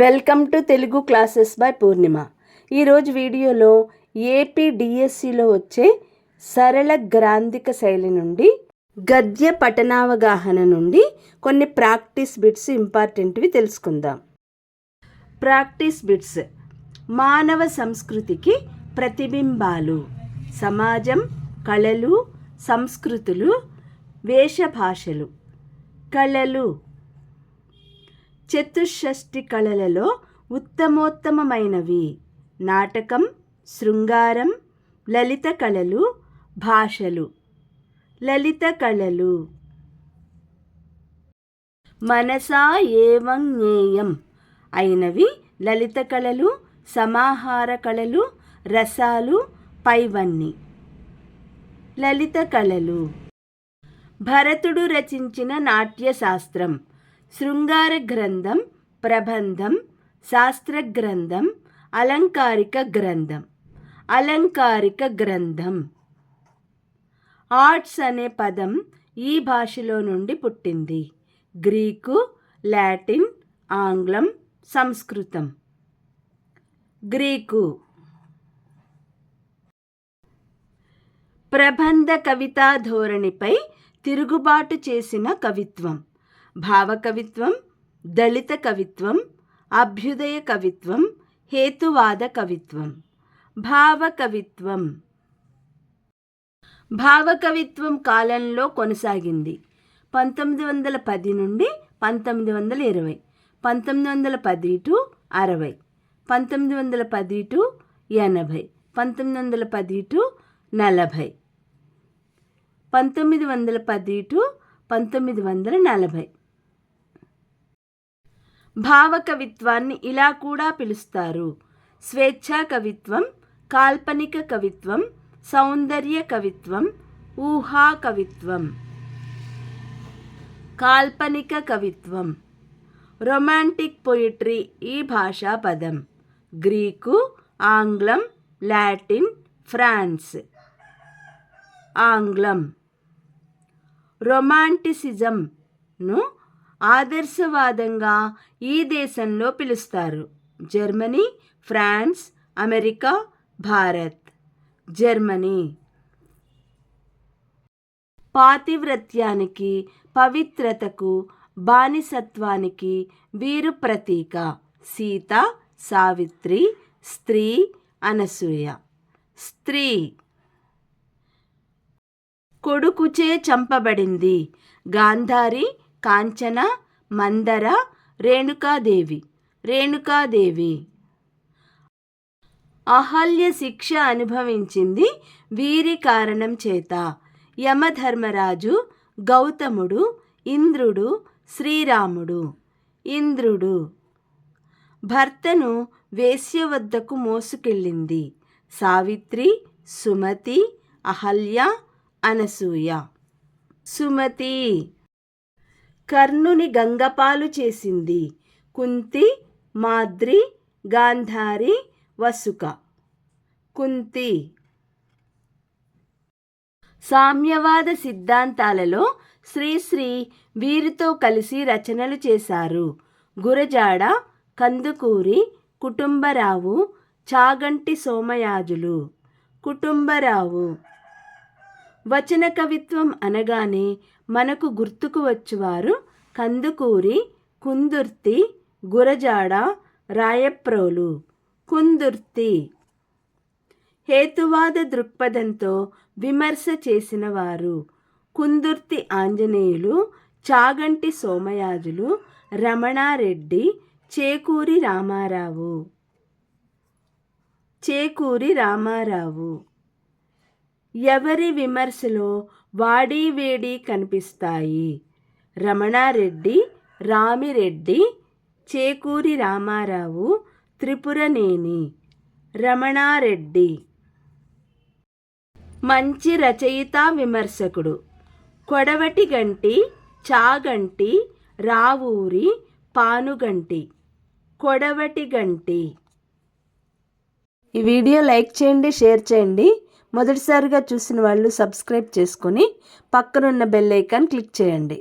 Welcome to Telugu classes by Purnima. ఈరోజు వీడియోలో AP డిఎస్సిలో వచ్చే సరళ గ్రాంధిక శైలి నుండి గద్య పఠనావగాహన నుండి కొన్ని ప్రాక్టీస్ బిట్స్ ఇంపార్టెంట్వి తెలుసుకుందాం. Practice bits. మానవ సంస్కృతికి ప్రతిబింబాలు. సమాజం కళలు సంస్కృతులు వేషభాషలు కళలు. చతుషష్టి కళలలో ఉత్తమోత్తమమైనవి. నాటకం శృంగారం లలిత కళలు భాషలు. లలిత కళలు. మనసా ఏవం జ్ఞేయం. అయినవి లలిత కళలు సమాహార కళలు రసాలు పైవన్ని. లలిత కళలు. భరతుడు రచించిన నాట్యశాస్త్రం. శృంగార గ్రంథం ప్రబంధం శాస్త్ర గ్రంథం అలంకారిక గ్రంథం. అలంకారిక గ్రంథం ఆర్ట్స్ అనే పదం ఈ భాషలో నుండి పుట్టింది. గ్రీకు లాటిన్ ఆంగ్లం సంస్కృతం. గ్రీకు. ప్రబంధ కవితా ధోరణిపై తిరుగుబాటు చేసిన కవిత్వం. భావకవిత్వం దళిత కవిత్వం అభ్యుదయ కవిత్వం హేతువాద కవిత్వం భావకవిత్వం. భావకవిత్వం కాలంలో కొనసాగింది. పంతొమ్మిది వందల పది నుండి పంతొమ్మిది వందల ఇరవై. పంతొమ్మిది వందల పది టు అరవై. పంతొమ్మిది వందల పది టు ఎనభై. పంతొమ్మిది వందల పది టు నలభై. పంతొమ్మిది వందల పది టు పంతొమ్మిది వందల నలభై. భావకవిత్వాన్ని ఇలా కూడా పిలుస్తారు. స్వేచ్ఛా కవిత్వం కాల్పనిక కవిత్వం సౌందర్య కవిత్వం ఊహా కవిత్వం కాల్పనిక కవిత్వం రొమాంటిక్ పొయిట్రీ ఈ భాషా పదం. గ్రీకు ఆంగ్లం లాటిన్ ఫ్రాన్స్. ఆంగ్లం. రొమాంటిసిజంను ఆదర్శవాదంగా ఈ దేశంలో పిలుస్తారు. Germany France America Bharat. Germany. పాతివ్రత్యానికి పవిత్రతకు బానిసత్వానికి వీరు ప్రతీక. సీత సావిత్రి స్త్రీ అనసూయ. స్త్రీ. కొడుకుచే చంపబడింది. గాంధారి కాంచన మందర రేణుకాదేవి. రేణుకాదేవి. అహల్య శిక్ష అనుభవించింది వీరి కారణం చేత. యమధర్మరాజు గౌతముడు ఇంద్రుడు శ్రీరాముడు. ఇంద్రుడు. భర్తను వేశ్య వద్దకు మోసుకెళ్ళింది. సావిత్రి సుమతి అహల్య అనసూయ. సుమతి. కర్ణుని గంగపాలు చేసింది. కుంతి మాద్రి గాంధారి వసుక. కుంతి. సామ్యవాద సిద్ధాంతాలలో శ్రీశ్రీ వీరితో కలిసి రచనలు చేశారు. గురజాడ కందుకూరి కుటుంబరావు చాగంటి సోమయాజులు. కుటుంబరావు. వచన కవిత్వం అనగానే మనకు గుర్తుకు వచ్చువారు కందుకూరి కుందుర్తి గురజాడ రాయప్రోలు. కుందుర్తి. హేతువాద దృక్పథంతో విమర్శ చేసిన వారు కుందుర్తి ఆంజనేయులు చాగంటి సోమయాజులు రమణారెడ్డి చేకూరి రామారావు. చేకూరి రామారావు. ఎవరి విమర్శలో వాడి వేడి కనిపిస్తాయి? రమణారెడ్డి రామిరెడ్డి చేకూరి రామారావు త్రిపురనేని రమణారెడ్డి. మంచి రచయిత విమర్శకుడు. కొడవటి గంటి చాగంటి రావూరి పానుగంటి. కొడవటి గంటి. ఈ వీడియో లైక్ చేయండి షేర్ చేయండి. మొదటిసారిగా చూసిన వాళ్ళు సబ్స్క్రైబ్ చేసుకొని పక్కనున్న బెల్ ఐకాన్ క్లిక్ చేయండి.